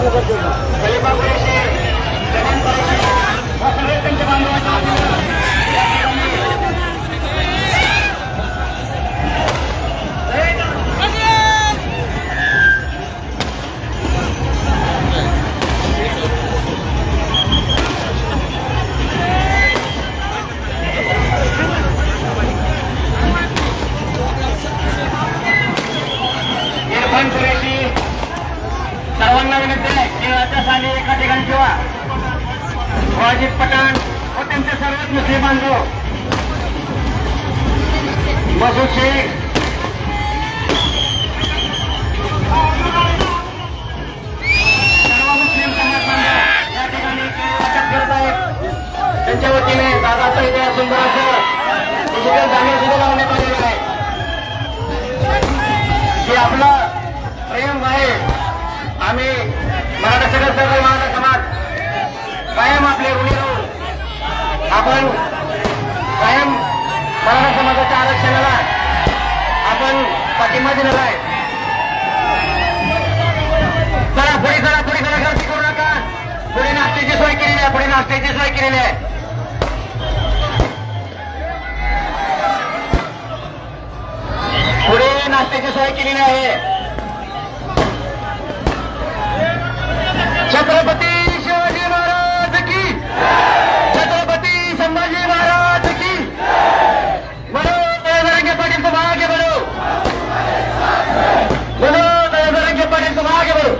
Thank you. सर्वांना विनंती आहे साली एका ठिकाणी ठेवा. वाजिद पठाण व त्यांचे सर्वच मुस्लिम बांधव. मसूद शेख. सर्व मुस्लिम समाज बांधव या ठिकाणी करत आहेत त्यांच्या वतीने दादाचा इथे सुंदर असं डिजिटल जाणीव सुद्धा लावण्यात आलेलं आहे. की आपला मराठा सगळं समाज. कायम आपले ऋणी राहू आपण कायम मराठा समाजाच्या आरक्षणाला आपण पाठिंबा दिलेला आहे. चला पुढे चला पुढे चला गर्दी करू नका. पुढे नाश्त्याची सोय केलेली आहे पुढे नाश्त्याची सोय केलेली आहे. पुढे नाश्त्याची सोय केलेली आहे. छत्रपती शिवाजी महाराज की छत्रपती संभाजी महाराज की बडो दयादरंगे पाटील तुम आगे बडो बडो दयादरंगे पाटील तुम आगे बडो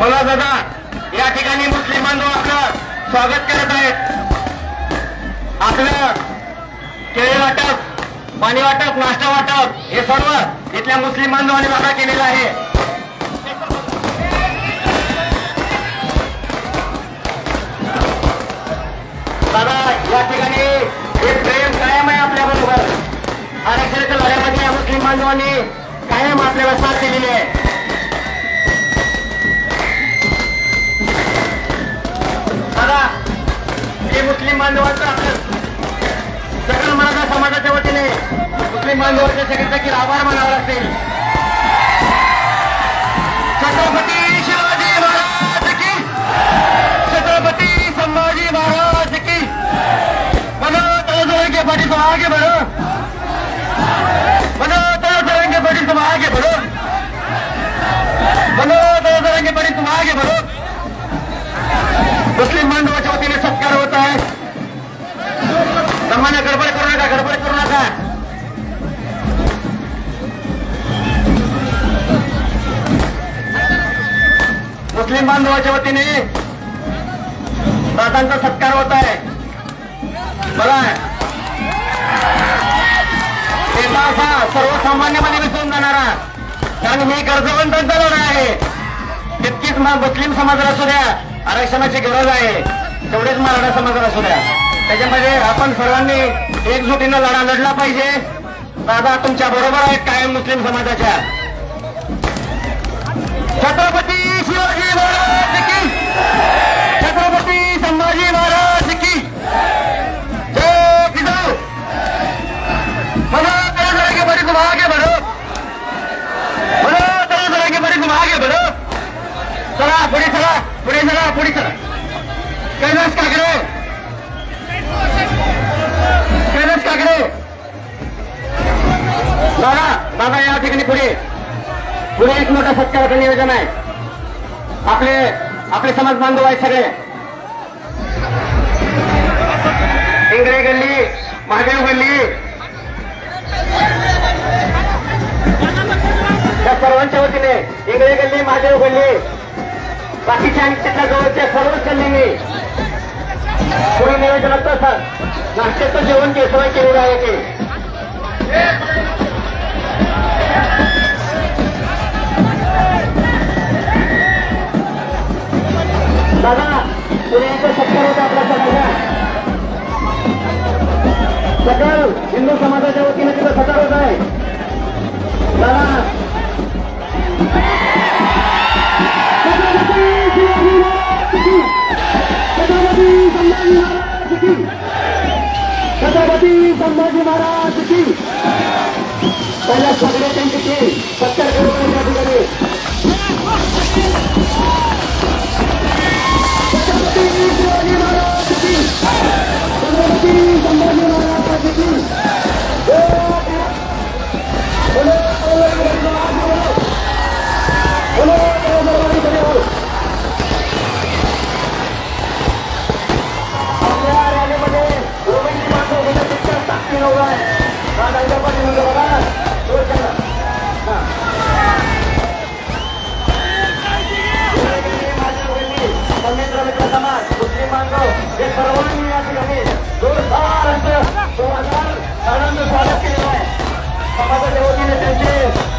मला दादा या ठिकाणी मुस्लिम बांधव आपलं स्वागत करत आहेत. आपलं केळी वाटप पाणी वाटप नाश्ता वाटप हे सर्व इथल्या मुस्लिम बांधवांनी दादा केलेलं आहे. आरक्षणाच्या लढ्यामध्ये या मुस्लिम बांधवांनी कायम आपल्याला साथ दिलेली आहे दादा हे मुस्लिम बांधवांचं आपल्या सकल मराठा समाजाच्या वतीने मुस्लिम बांधवांचे सगळे देखील आभार मानावे लागतील. छत्रपती शिवाजी महाराज की छत्रपती संभाजी महाराज की. बनो तरह के पार्टी आगे बढ़ो आगे बढ़ो। बनो तरह तरह के पार्टी तुम आगे बढ़ो। मुस्लिम बांधवाच्या वतीने सत्कार होत आहे सामान्य गडबड करू नका गडबड करू नका मुस्लिम बांधवाच्या वतीने दादांचा सत्कार होत आहे बघा नेता असा सर्वसामान्यपणे विसरून जाणारा. कारण मी गरजवंतांचा लढा आहे. तितकीच मग मुस्लिम समाजाला असू द्या आरक्षणाची गरज आहे. तेवढेच मराठा समाजाला असू द्या. त्याच्यामध्ये आपण सर्वांनी एकजुटीनं लढा लढला पाहिजे. दादा तुमच्या बरोबर आहेत कायम मुस्लिम समाजाच्या. छत्रपती शिवाजी महाराज चला पुढे चला पुढे चला पुढे चला. कैलास काकडे. कैलास काकडे. दादा दादा या ठिकाणी पुढे. पुढे एक मोठा सत्काराचं नियोजन आहे. आपले आपले समाज बांधव आहेत सगळे. इंगळे गल्ली महादेव गल्ली. या सर्वांच्या वतीने इंगळे गल्ली महादेव गल्ली. बाकीच्या आणि तिथल्या जवळच्या सर्वच गल्लीने पुढे नियोजनाचं स- नाश्त्याचं जेवण केसवाय केलेलं आहे ते दादा पुढे एकच सत्कार होता आपल्या सगळ्यांचा सकल हिंदू समाजाच्या वतीने तिथं सत्कार होत आहे. दादा छत्रपती संभाजी महाराज की पहिल्या सगळ्या त्यांची सत्तर करोड अधिकारी छत्रपती शिवाजी महाराज की छत्रपती संभाजी महाराज की 快快给我点点小心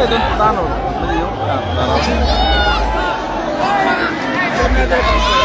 येऊ का? मला